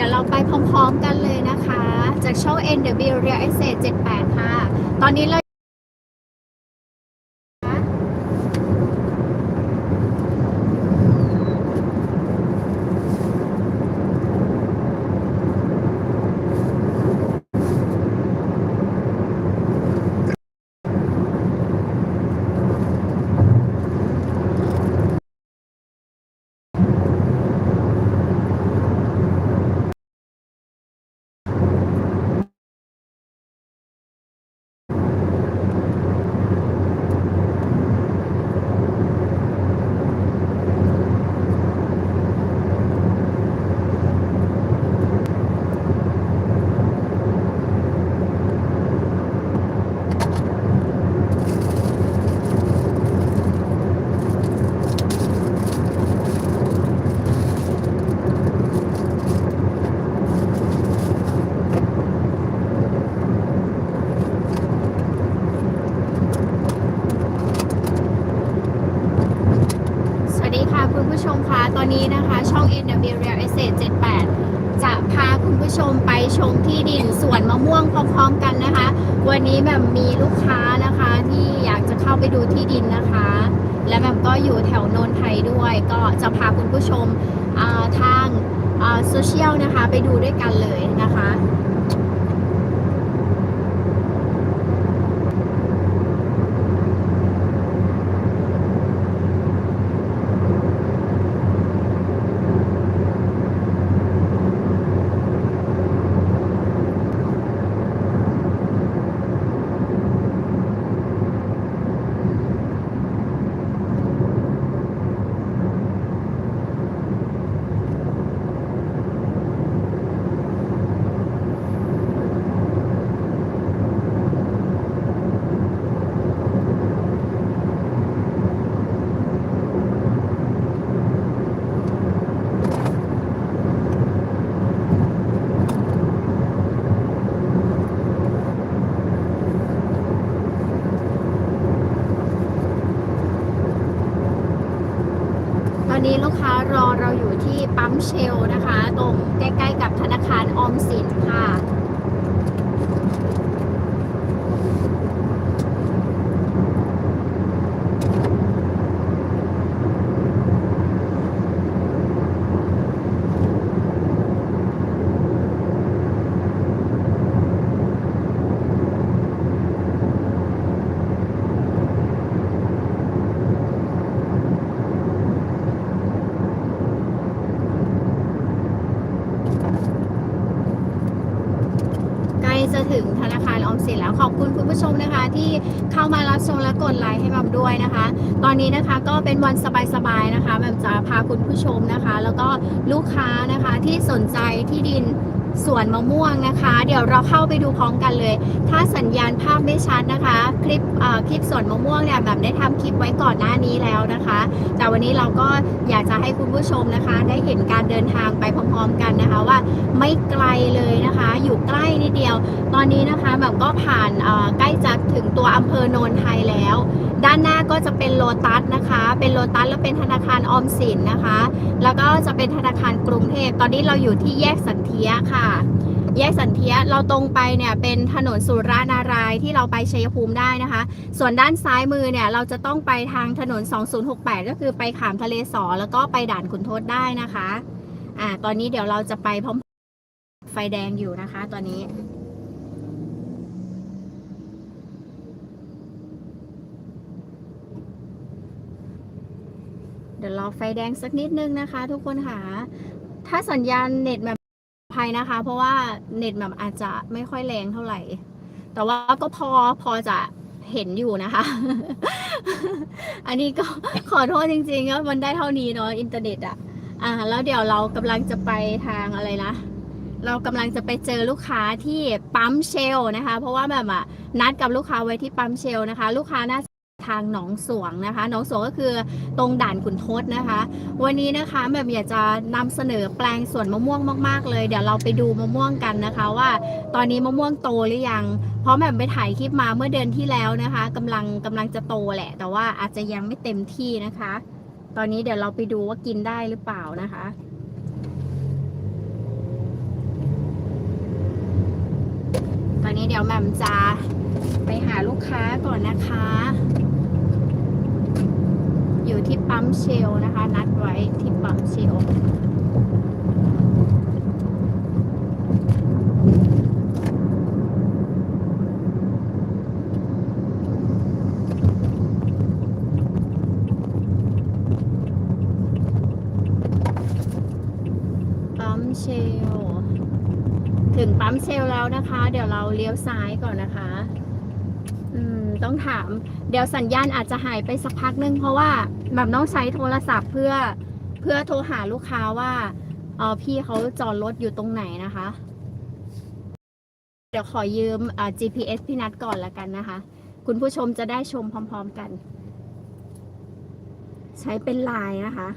ดี๋ยวเราไปพร้อมๆกันเลยนะคะ จากช่อง NW Real Estate 78 ค่ะ ตอนนี้เรา สวัสดีค่ะคุณผู้ชมคะตอนนี้นะคะ ช่อง เศษ78 จะพาคุณผู้ชมไปชมที่ดินสวนมะม่วงพร้อมๆกันนะคะ วันนี้แบบมีลูกค้านะคะที่อยากจะเข้าไปดูที่ดินนะคะ และแบบก็อยู่แถวโนนไทยด้วย ก็จะพาคุณผู้ชมทางโซเชียลนะคะไปดูด้วยกันเลยนะคะ ตอนนี้ลูกค้ารอเราอยู่ที่ปั๊ม เชลนะคะ ตรงใกล้ๆกับธนาคารออมสินค่ะ ใกล้จะถึงธนาคารออมสินแล้วขอบคุณคุณผู้ชมนะคะ ที่เข้า มารับชมและกดไลค์ให้แบมด้วยนะคะ ตอนนี้นะคะก็เป็นวันสบายๆนะคะแบมจะพาคุณผู้ชมนะคะ แล้วก็ลูกค้านะคะที่สนใจที่ดิน สวนมะม่วงนะคะ เดี๋ยวเราเข้าไปดูพร้อมกันเลย ถ้าสัญญาณภาพไม่ชัดนะคะ คลิปอ่อคลิปสวนมะม่วงเนี่ยแบบได้ทำคลิปไว้ก่อนหน้านี้แล้วนะคะ แต่วันนี้เราก็อยากจะให้คุณผู้ชมนะคะ ได้เห็นการเดินทางไปพร้อมๆกันนะคะว่าไม่ไกลเลยนะคะ อยู่ใกล้นิดเดียว ตอนนี้นะคะแบบก็ผ่านอ่อใกล้จะถึงตัวอำเภอโนนไทยแล้วด้านหน้าก็จะเป็นโลตัสนะคะ เป็นโลตัสแล้วเป็นธนาคารออมสินนะคะ แล้วก็จะเป็นธนาคารกรุงเทพ ตอนนี้เราอยู่ที่แยกสันเทียค่ะแยกสันเทียเราตรงไปเนี่ยเป็นถนนสุรานารายที่เราไปชัยภูมิได้นะคะ ส่วนด้านซ้ายมือเนี่ยเราจะต้องไปทางถนน 2068 ก็คือไปขามทะเลสอแล้วก็ไปด่านขุนทดได้นะคะอ่าตอนนี้เดี๋ยวเราจะไปพร้อมไฟแดงอยู่นะคะ ตอนนี้เดี๋ยวรอไฟแดงสักนิดนึงนะคะ ทุกคนค่ะ ถ้าสัญญาณเน็ตแบบ ภัยนะคะ เพราะว่าเน็ตแบบอาจจะไม่ค่อยแรงเท่าไหร่ แต่ว่าก็พอพอจะเห็นอยู่นะคะ อันนี้ก็ขอโทษจริงๆก็มันได้เท่านี้เนาะอินเทอร์เน็ตอะอ่า แล้วเดี๋ยวเรากำลังจะไปทางอะไรนะเรากำลังจะไปเจอลูกค้าที่ปั๊มเชลนะคะ เพราะว่าแบบอะนัดกับลูกค้าไว้ที่ปั๊มเชลนะคะ ลูกค้าน่า ทางหนองสวงนะคะหนองสวงก็คือตรงด่านขุนทดนะคะ วันนี้นะคะแบบอยากจะนำเสนอแปลงสวนมะม่วงมากๆ เลย เดี๋ยวเราไปดูมะม่วงกันนะคะ ว่าตอนนี้มะม่วงโตหรือยัง เพราะแบบไปถ่ายคลิปมาเมื่อเดือนที่แล้วนะคะ กำลังกำลังจะโตแหละ แต่ว่าอาจจะยังไม่เต็มที่นะคะ ตอนนี้เดี๋ยวเราไปดูว่ากินได้หรือเปล่านะคะตอนนี้เดี๋ยวแหม่มจะไปหาลูกค้าก่อนนะคะ อยู่ที่ปั๊มเชลนะคะ นัดไว้ที่ปั๊มเชลปั๊มเชล ถึงปั๊มเชลแล้วนะคะ เดี๋ยวเราเลี้ยวซ้ายก่อนนะคะ ต้องถาม เดี๋ยวสัญญาณอาจจะหายไปสักพักนึง เพราะว่าแบบต้องใช้โทรศัพท์เพื่อเพื่อโทรหาลูกค้าว่าเออพี่เขาจอดรถอยู่ตรงไหนนะคะ เดี๋ยวขอยืมอ่า GPS พี่นัดก่อนละกันนะคะ คุณผู้ชมจะได้ชมพร้อม ๆกัน ใช้เป็นไลน์นะคะ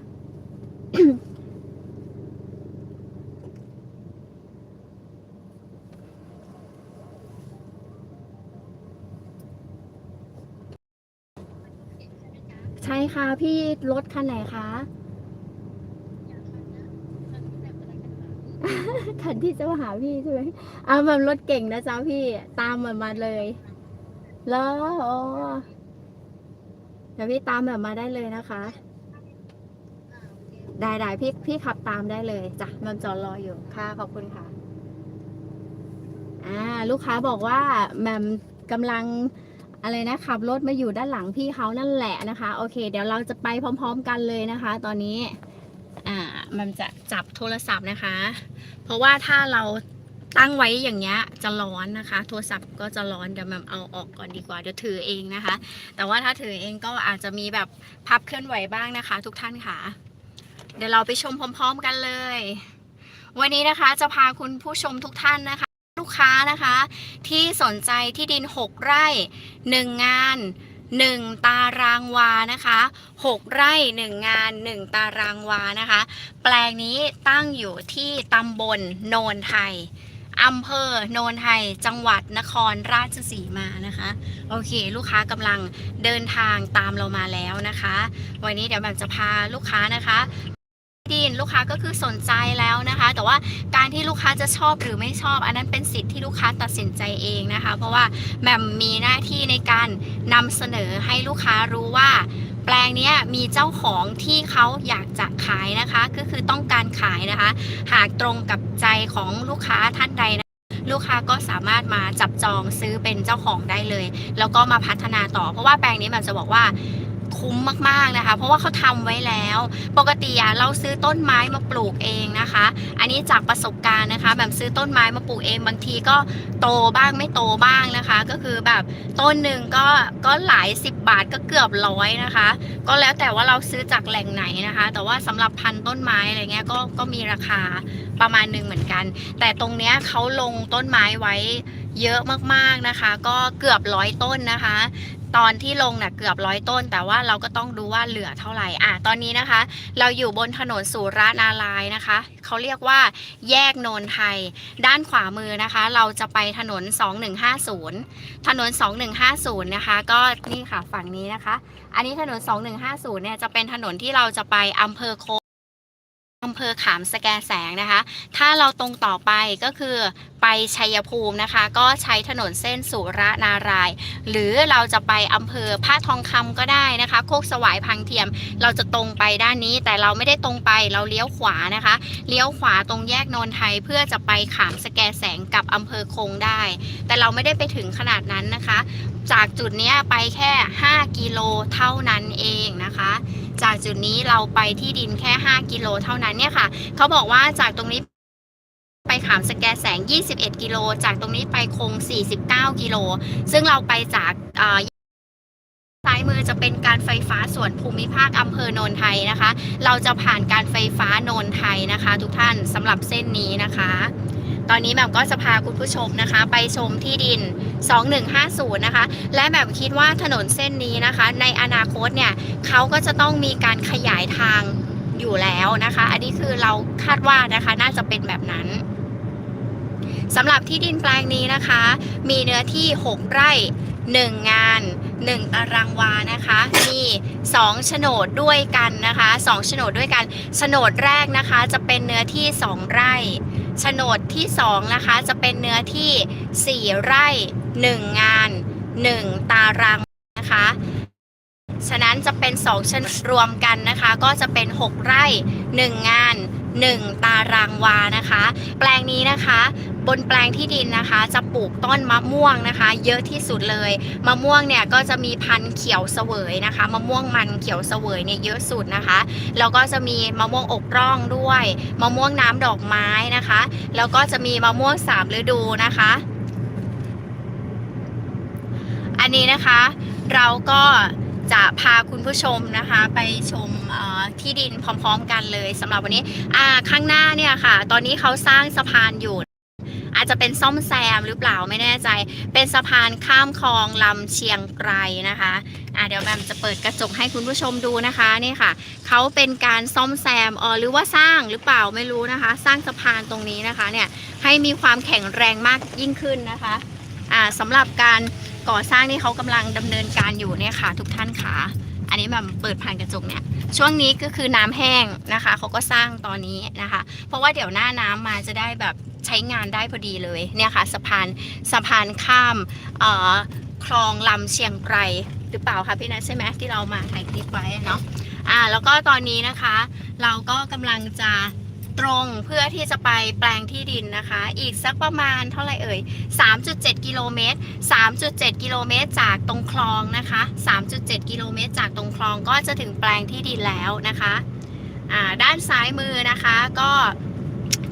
ค่ะพี่รถคันไหนคะคันที่จะมาหาพี่ใช่ไหมเอามันรถเก่งนะจ๊ะพี่ตามมันมาเลยแล้วอ๋อเดี๋ยวพี่ตามแบบมาได้เลยนะคะ ได้ได้พี่พี่ขับตามได้เลยจ้ะมันจอดรออยู่ค่ะขอบคุณค่ะ อ่า ลูกค้าบอกว่าแหมมกำลัง อะไรนะขับรถมาอยู่ด้านหลังพี่เขานั่นแหละนะคะ โอเค เดี๋ยวเราจะไปพร้อม ๆ กันเลยนะคะ ตอนนี้อ่ามันจะจับโทรศัพท์นะคะ เพราะว่าถ้าเราตั้งไว้อย่างเงี้ยจะร้อนนะคะ โทรศัพท์ก็จะร้อนเดี๋ยวแมมเอาออกก่อนดีกว่าเดี๋ยวถือเองนะคะ แต่ว่าถ้าถือเองก็อาจจะมีแบบพับเคลื่อนไหวบ้างนะคะ ทุกท่านค่ะ เดี๋ยวเราไปชมพร้อม ๆ กันเลย วันนี้นะคะจะพาคุณผู้ชมทุกท่านนะคะ ลูกค้านะคะ ที่สนใจที่ดิน 6 ไร่ 1 งาน 1 ตารางวานะคะ 6 ไร่ 1 งาน 1 ตารางวานะคะ แปลงนี้ตั้งอยู่ที่ตำบลโนนไทยอำเภอโนนไทย จังหวัดนครราชสีมานะคะ โอเค ลูกค้ากำลังเดินทางตามเรามาแล้วนะคะ วันนี้เดี๋ยวแบบจะพาลูกค้านะคะ ดินลูกค้าก็คือสนใจแล้วนะคะ แต่ว่าการที่ลูกค้าจะชอบหรือไม่ชอบ อันนั้นเป็นสิทธิ์ที่ลูกค้าตัดสินใจเองนะคะ เพราะว่าแหม่มมีหน้าที่ในการนำเสนอให้ลูกค้ารู้ว่า แปลงนี้มีเจ้าของที่เขาอยากจะขายนะคะ ก็คือต้องการขายนะคะ หากตรงกับใจของลูกค้าท่านใดนะลูกค้าก็สามารถมาจับจองซื้อเป็นเจ้าของได้เลย แล้วก็มาพัฒนาต่อเพราะว่าแปลงนี้มันจะบอกว่า คุ้มมากๆนะคะ เพราะว่าเขาทำไว้แล้ว ปกติอะเราซื้อต้นไม้มาปลูกเองนะคะ อันนี้จากประสบการณ์นะคะแบบซื้อต้นไม้มาปลูกเองบางทีก็โตบ้างไม่โตบ้างนะคะ ก็คือแบบต้นหนึ่งก็ก็หลายสิบบาทก็เกือบร้อยนะคะ ก็แล้วแต่ว่าเราซื้อจากแหล่งไหนนะคะ แต่ว่าสำหรับพันต้นไม้อะไรเงี้ยก็ก็มีราคาประมาณหนึ่งเหมือนกัน แต่ตรงเนี้ยเขาลงต้นไม้ไว้เยอะมากๆนะคะ ก็เกือบร้อยต้นนะคะ ตอนที่ลงน่ะเกือบร้อยต้น แต่ว่าเราก็ต้องดูว่าเหลือเท่าไหร่อะตอนนี้นะคะ เราอยู่บนถนนสุรานารายนะคะเขาเรียกว่าแยกโนนไทย ด้านขวามือนะคะ เราจะไปถนน 2150 ถนน 2150 นะคะ ก็นี่ค่ะฝั่งนี้นะคะ อันนี้ถนน 2150 เนี่ยจะเป็นถนนที่เราจะไปอำเภอโคอำเภอขามสแกแสงนะคะ ถ้าเราตรงต่อไปก็คือ ไปชัยภูมินะคะ ก็ใช้ถนนเส้นสุรนาราย หรือเราจะไปอำเภอพระทองคำก็ได้นะคะ โคกสวายพังเทียม เราจะตรงไปด้านนี้ แต่เราไม่ได้ตรงไปเราเลี้ยวขวานะคะ เลี้ยวขวาตรงแยกโนนไทยเพื่อจะไปขามสแกแสงกับอำเภอคงได้ แต่เราไม่ได้ไปถึงขนาดนั้นนะคะ จากจุดนี้ไปแค่ 5 กิโลเท่านั้นเองนะคะจากจุดนี้เราไปที่ดินแค่ 5 กิโลเท่านั้นเนี่ยค่ะ เขาบอกว่าจากตรงนี้ ไปขามสแกแสง 21 กิโล จากตรงนี้ไปคง 49 กิโล ซึ่งเราไปจากอ่าซ้ายมือจะเป็นการไฟฟ้าส่วนภูมิภาคอำเภอโนนไทยนะคะ เราจะผ่านการไฟฟ้าโนนไทยนะคะ ทุกท่านสำหรับเส้นนี้นะคะ ตอนนี้แบบก็จะพาคุณผู้ชมนะคะ ไปชมที่ดิน 2150 นะคะ และแบบคิดว่าถนนเส้นนี้นะคะ ในอนาคตเนี่ยเขาก็จะต้องมีการขยายทางอยู่แล้วนะคะ อันนี้คือเราคาดว่านะคะน่าจะเป็นแบบนั้น สำหรับที่ดินแปลงนี้นะคะ มีเนื้อที่ 6 ไร่ 1 งาน 1 ตารางวานะคะ มี2โฉนดด้วยกันนะคะ2โฉนดด้วยกันโฉนดแรกนะคะจะเป็นเนื้อที่ 2 ไร่โฉนดที่ 2 นะคะ จะเป็นเนื้อที่ 4 ไร่ 1 งาน 1 ตารางนะคะฉะนั้นจะเป็น2โฉนดรวมกันนะคะ ก็จะเป็น 6 ไร่ 1 งาน 1 ตารางวานะคะ แปลงนี้นะคะ บนแปลงที่ดินนะคะ จะปลูกต้นมะม่วงนะคะ เยอะที่สุดเลย มะม่วงเนี่ยก็จะมีพันธุ์เขียวเสวยนะคะ มะม่วงมันเขียวเสวยเนี่ยเยอะสุดนะคะ แล้วก็จะมีมะม่วงอกร่องด้วย มะม่วงน้ำดอกไม้นะคะ แล้วก็จะมีมะม่วงสามฤดูนะคะ อันนี้นะคะเราก็ จะพาคุณผู้ชมนะคะไปชมที่ดินพร้อมๆกันเลยสำหรับวันนี้ข้างหน้าเนี่ยค่ะ ตอนนี้เขาสร้างสะพานอยู่ อาจจะเป็นซ่อมแซมหรือเปล่าไม่แน่ใจ เป็นสะพานข้ามคลองลำเชียงไกรนะคะเดี๋ยวแบมจะเปิดกระจกให้คุณผู้ชมดูนะคะนี่ค่ะเขาเป็นการซ่อมแซมออหรือว่าสร้างหรือเปล่าไม่รู้นะคะ สร้างสะพานตรงนี้นะคะเนี่ยให้มีความแข็งแรงมากยิ่งขึ้นนะคะอ่าสำหรับการ ก่อสร้างนี่เขากำลังดำเนินการอยู่เนี่ยค่ะ ทุกท่านค่ะ อันนี้แบบเปิดผ่านกระจกเนี่ยช่วงนี้ก็คือน้ำแห้งนะคะเขาก็สร้างตอนนี้นะคะ เพราะว่าเดี๋ยวหน้าน้ำมาจะได้แบบใช้งานได้พอดีเลยเนี่ยค่ะสะพานสะพานข้ามคลองลำเชียงไกรหรือเปล่าคะพี่นัทใช่ไหมที่เรามาถ่ายคลิปไว้เนาะอ่าแล้วก็ตอนนี้นะคะ เราก็กำลังจะ ตรงเพื่อที่จะไปแปลงที่ดินนะคะ อีกสักประมาณเท่าไหร่เอ่ย 3.7 กิโลเมตร 3.7 กิโลเมตรจากตรงคลองนะคะ 3.7 กิโลเมตรจากตรงคลองก็จะถึงแปลงที่ดินแล้วนะคะ ด้านซ้ายมือนะคะก็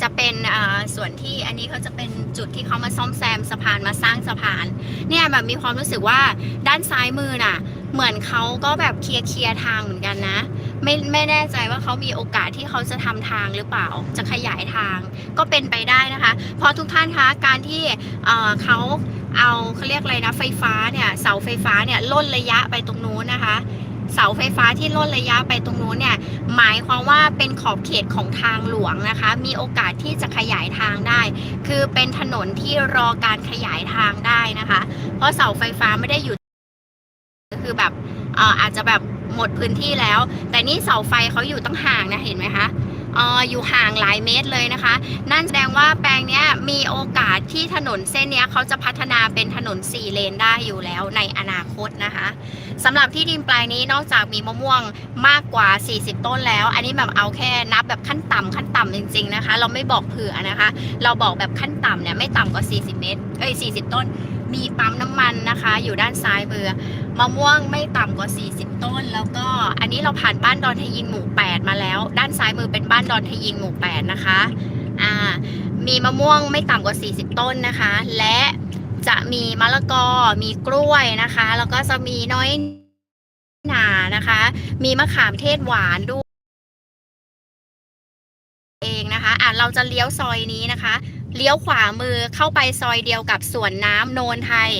จะเป็นส่วนที่อันนี้เขาจะเป็นจุดที่เขามาซ่อมแซมสะพานมาสร้างสะพาน เนี่ยแบบมีความรู้สึกว่าด้านซ้ายมือน่ะ เหมือนเขาก็แบบเคลียร์เคลียร์ทางเหมือนกันนะ ไม่ไม่แน่ใจว่าเขามีโอกาสที่เขาจะทำทางหรือเปล่าจะขยายทางก็เป็นไปได้นะคะ เพราะทุกท่านคะการที่เอ่อเขาเอาเขาเรียกอะไรนะไฟฟ้าเนี่ยเสาไฟฟ้าเนี่ยล่นระยะไปตรงนู้นนะคะ เสาไฟฟ้าที่ล่นระยะไปตรงนู้นเนี่ยหมายความว่าเป็นขอบเขตของทางหลวงนะคะ มีโอกาสที่จะขยายทางได้ คือเป็นถนนที่รอการขยายทางได้นะคะ เพราะเสาไฟฟ้าไม่ได้อยู่คือแบบอออาจจะแบบหมดพื้นที่แล้ว แต่นี่เสาไฟเขาอยู่ตั้งห่างนะเห็นไหมคะ ออยู่ห่างหลายเมตรเลยนะคะ นั่นแสดงว่าแปลงนี้มีโอกาสที่ถนนเส้นนี้เขาจะพัฒนาเป็นถนนสี่เลนได้อยู่แล้วในอนาคตนะคะสำหรับที่ดินแปลงนี้นอกจากมีมะม่วงมากกว่า 40 ต้นแล้ว อันนี้แบบเอาแค่นับแบบขั้นต่ำขั้นต่ำจริง ๆนะคะ เราไม่บอกเผื่อนะคะ เราบอกแบบขั้นต่ำเนี่ยไม่ต่ำกว่า 40 เมตรเอ้ย40 ต้น มีปั๊มน้ำมันนะคะ อยู่ด้านซ้ายมือมะม่วงไม่ต่ำกว่า 40 ต้น แล้วก็อันนี้เราผ่านบ้านดอนทยิงหมู่ 8 มาแล้ว ด้านซ้ายมือเป็นบ้านดอนทยิงหมู่ 8 นะคะอ่ามีมะม่วงไม่ต่ำกว่า 40 ต้นนะคะ และจะมีมะละกอ มีกล้วยนะคะ แล้วก็จะมีน้อยหนานะคะ มีมะขามเทศหวานด้วย เองนะคะอะเราจะเลี้ยวซอยนี้นะคะ เลี้ยวขวามือเข้าไปซอยเดียวกับสวนน้ำโนนไทย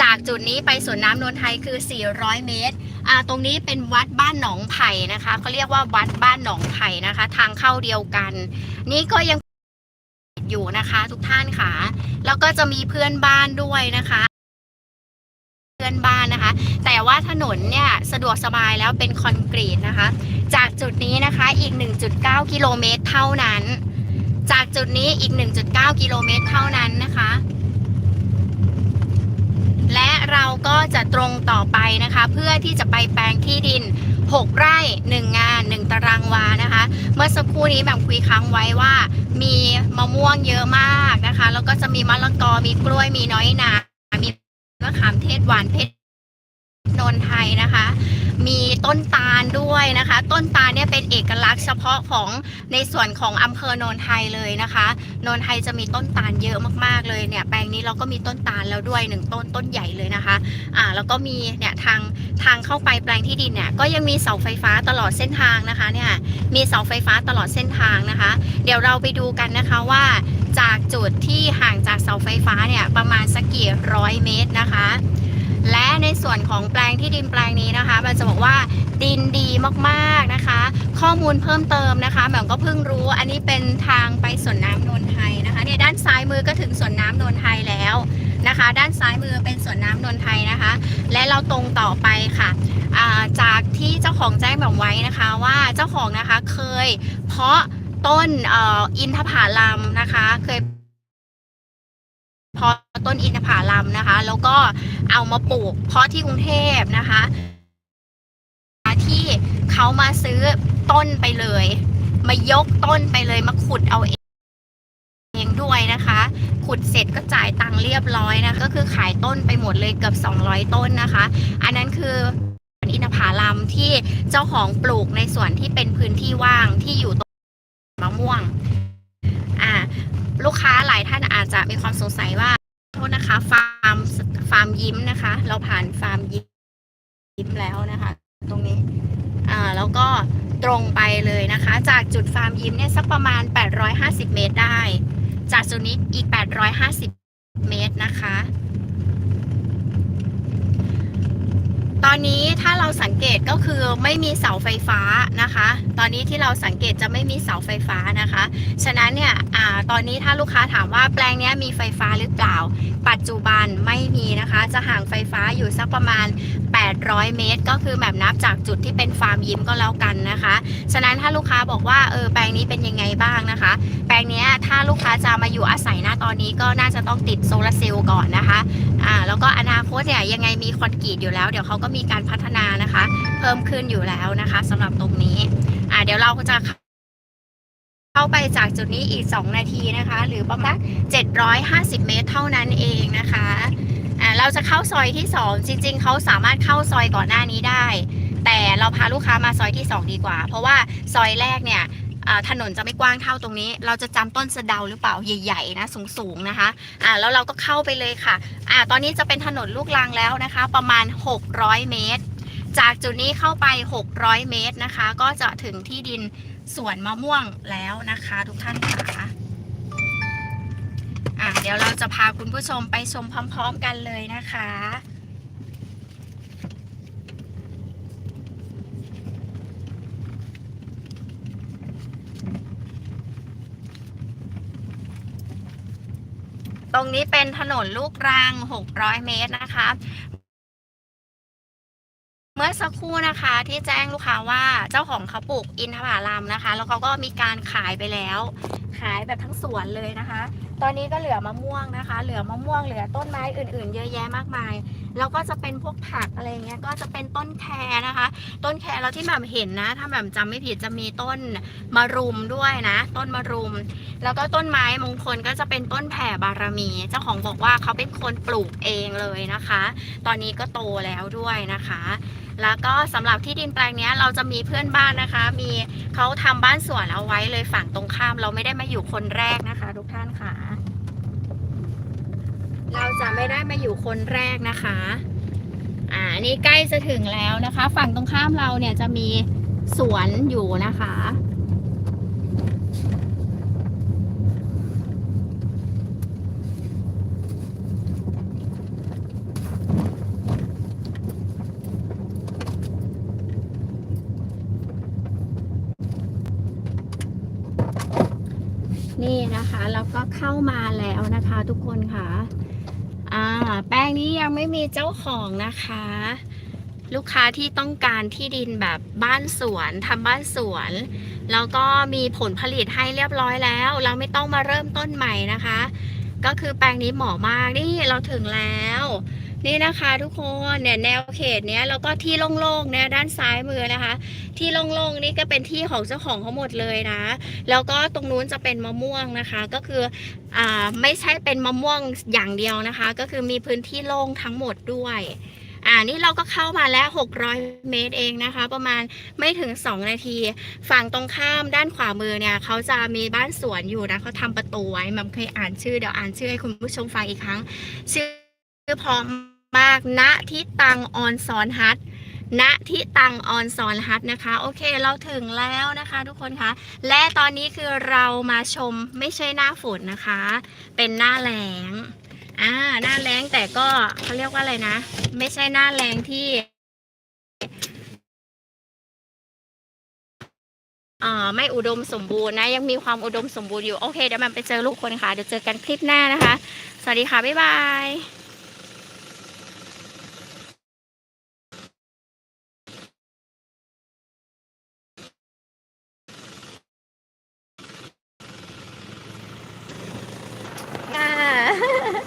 จากจุดนี้ไปสวนน้ำโนนไทยคือ 400 เมตรอ่าตรงนี้เป็นวัดบ้านหนองไผ่นะคะเขาเรียกว่าวัดบ้านหนองไผ่นะคะ ทางเข้าเดียวกัน นี่ก็ยังอยู่นะคะทุกท่านค่ะ แล้วก็จะมีเพื่อนบ้านด้วยนะคะ เพื่อนบ้านนะคะ แต่ว่าถนนเนี่ยสะดวกสบายแล้วเป็นคอนกรีตนะคะ จากจุดนี้นะคะอีก 1.9 กิโลเมตรเท่านั้น จากจุดนี้อีก 1.9 กิโลเมตรเท่านั้นนะคะ และเราก็จะตรงต่อไปนะคะ เพื่อที่จะไปแปลงที่ดิน 6 ไร่ 1 งาน 1 ตารางวานะคะ เมื่อสักครู่นี้แบบคุยค้างไว้ว่า มีมะม่วงเยอะมากนะคะ แล้วก็จะมีมะละกอมีกล้วยมีน้อยนา มีมะขามเทศหวานเพชรนนไทยนะคะ มีต้นตาลด้วยนะคะ ต้นตาลเนี่ยเป็นเอกลักษณ์เฉพาะของในส่วนของอำเภอโนนไทยเลยนะคะโนนไทยจะมีต้นตาลเยอะมากๆเลยเนี่ยแปลงนี้เราก็มีต้นตาลแล้วด้วยหนึ่งต้นต้นใหญ่เลยนะคะอ่าแล้วก็มีเนี่ยทางทางเข้าไปแปลงที่ดินเนี่ยก็ยังมีเสาไฟฟ้าตลอดเส้นทางนะคะเนี่ยมีเสาไฟฟ้าตลอดเส้นทางนะคะ เดี๋ยวเราไปดูกันนะคะว่าจากจุดที่ห่างจากเสาไฟฟ้าเนี่ยประมาณสักกี่ร้อยเมตรนะคะ และในส่วนของแปลงที่ดินแปลงนี้นะคะมันจะบอกว่าดินดีมากๆนะคะ ข้อมูลเพิ่มเติมนะคะแหม่มก็เพิ่งรู้อันนี้เป็นทางไปสวนน้ำนนไทยนะคะเนี่ยด้านซ้ายมือก็ถึงสวนน้ำนนไทยแล้วนะคะ ด้านซ้ายมือเป็นสวนน้ำนนไทยนะคะ และเราตรงต่อไปค่ะาจากที่เจ้าของแจ้งแบบไว้นะคะว่าเจ้าของนะคะเคยเพาะต้นออินทผลัมนะคะเคยเพาะต้นอินทผ ลัมนะคะ แล้วก็เอามาปลูก เพาะที่กรุงเทพนะคะ ที่เขามาซื้อต้นไปเลย มายกต้นไปเลยมาขุดเอาเองเองด้วยนะคะ ขุดเสร็จก็จ่ายตังค์เรียบร้อยนะก็คือขายต้นไปหมดเลยเกือบ 200 ต้นนะคะ อันนั้นคืออินทผลัมที่เจ้าของปลูกในส่วนที่เป็นพื้นที่ว่างที่อยู่ตรงมะม่วง อ่า ลูกค้าหลายท่านอาจจะมีความสงสัยว่า ษนะคะ ฟาร์มฟาร์มยิ้มนะคะ เราผ่านฟาร์มยิ้มแล้วนะคะ ตรงนี้ อ่าแล้วก็ตรงไปเลยนะคะ จากจุดฟาร์มยิ้มเนี่ยสักประมาณ 850 เมตรได้ จากจุดนี้อีก 850 เมตรนะคะ ต อนนี้ถ้าเราสังเกตก็คือไม่มีเสาไฟฟ้านะคะ ตอนนี้ที่เราสังเกตจะไม่มีเสาไฟฟ้านะคะ ฉะนั้นเนี่ยอตอนนี้ถ้าลูกค้าถามว่าแปลงนี้มีไฟฟ้าหรือเปล่า ปัจจุบันไม่มีนะคะ จะห่างไฟฟ้าอยู่สักประมาณ 800 เมตร ก็คือแบบนับจากจุดที่เป็นฟาร์มยิ้มก็แล้วกันนะคะ ฉะนั้นถ้าลูกค้าบอกว่าเออแปลงนี้เป็นยังไงบ้างนะคะ แปลงนี้ถ้าลูกค้าจะมาอยู่อาศัยน้าตอนนี้ก็น่าจะต้องติดโซลาร์เซลล์ก่อนนะคะอ่าแล้วก็อนาคตเนี่ยยังไงมีคอนกรีตอยู่แล้วเดี๋ยวเขาก็มีีการพัฒนานะคะ เพิ่มขึ้นอยู่แล้วนะคะสำหรับตรงนี้ อ่าเดี๋ยวเราก็จะเข้าไปจากจุดนี้อีก 2 นาทีนะคะ หรือประมาณ750 เมตรเท่านั้นเองนะคะอ่าเราจะเข้าซอยที่ 2 จริง ๆ เขาสามารถเข้าซอยก่อนหน้านี้ได้ แต่เราพาลูกค้ามาซอยที่ 2 ดีกว่า เพราะว่าซอยแรกเนี่ย ถนนจะไม่กว้างเท่าตรงนี้ เราจะจำต้นสะเดาหรือเปล่าใหญ่ๆนะสูงๆนะคะอ่าแล้วเราก็เข้าไปเลยค่ะอ่าตอนนี้จะเป็นถนนลูกรังแล้วนะคะ ประมาณ 600 เมตร จากจุดนี้เข้าไป 600 เมตรนะคะ ก็จะถึงที่ดินสวนมะม่วงแล้วนะคะ ทุกท่านค่ะอ่าเดี๋ยวเราจะพาคุณผู้ชมไปชมพร้อม ๆ กันเลยนะคะ ต รงนี้เป็นถนนลูกรัง 600 เมตรนะคะ เมื่อสักครู่นะคะที่แจ้งลูกค้าว่าเจ้าของเขาปลูกอินทผลัมนะคะ แล้วเขาก็มีการขายไปแล้ว ขายแบบทั้งสวนเลยนะคะ ตอนนี้ก็เหลือมะม่วงนะคะ เหลือมะม่วงเหลือต้นไม้อื่น ๆ เยอะแยะมากมาย แล้วก็จะเป็นพวกผักอะไรเงี้ย ก็จะเป็นต้นแครนะคะ ต้นแครแล้วที่แบบเห็นนะ ถ้าแบบจำไม่ผิดจะมีต้นมะรุมด้วยนะ ต้นมะรุม แล้วก็ต้นไม้มงคลก็จะเป็นต้นแผ่บารมี เจ้าของบอกว่าเขาเป็นคนปลูกเองเลยนะคะ ตอนนี้ก็โตแล้วด้วยนะคะแล้วก็สำหรับที่ดินแปลงนี้เราจะมีเพื่อนบ้านนะคะ มีเขาทำบ้านสวนเอาไว้เลยฝั่งตรงข้าม เราไม่ได้มาอยู่คนแรกนะคะ ทุกท่านค่ะ เราจะไม่ได้มาอยู่คนแรกนะคะ อ่านนี่ใกล้จะถึงแล้วนะคะ ฝั่งตรงข้ามเราเนี่ยจะมีสวนอยู่นะคะ นี่นะคะแล้วก็เข้ามาแล้วนะคะทุกคนค่ะ อ่าแปลงนี้ยังไม่มีเจ้าของนะคะ ลูกค้าที่ต้องการที่ดินแบบบ้านสวนทำบ้านสวน แล้วก็มีผลผลิตให้เรียบร้อยแล้ว เราไม่ต้องมาเริ่มต้นใหม่นะคะ ก็คือแปลงนี้เหมาะมากนี่เราถึงแล้ว นี่นะคะทุกคนเนี่ยแนวเขตเนี้ยแล้วก็ที่โล่งๆเนี่ยด้านซ้ายมือนะคะ ที่โล่งๆนี่ก็เป็นที่ของเจ้าของเขาหมดเลยนะ แล้วก็ตรงนู้นจะเป็นมะม่วงนะคะ ก็คืออ่าไม่ใช่เป็นมะม่วงอย่างเดียวนะคะ ก็คือมีพื้นที่โล่งทั้งหมดด้วยอ่านี่เราก็เข้ามาแล้ว 600 เมตรเองนะคะ ประมาณไม่ถึง 2 นาที ฝั่งตรงข้ามด้านขวามือเนี่ยเขาจะมีบ้านสวนอยู่นะเขาทำประตูไว้มันเคยอ่านชื่อเดี๋ยวอ่านชื่อให้คุณผู้ชมฟังอีกครั้ง ชื่อือพร้อมมากณทิตังออนซอนฮัทณทิตังออนซอนฮัทนะคะ โอเคเราถึงแล้วนะคะ ทุกคนคะและตอนนี้คือเรามาชมไม่ใช่หน้าฝนนะคะ เป็นหน้าแล้งอ่าหน้าแล้งแต่ก็เขาเรียกว่าอะไรนะ ไม่ใช่หน้าแล้งที่อ่ไม่อุดมสมบูรณ์นะ ยังมีความอุดมสมบูรณ์อยู่ โอเค เดี๋ยวมันไปเจอลูกคนค่ะ เดี๋ยวเจอกันคลิปหน้านะคะ สวัสดีค่ะ บ๊ายบาย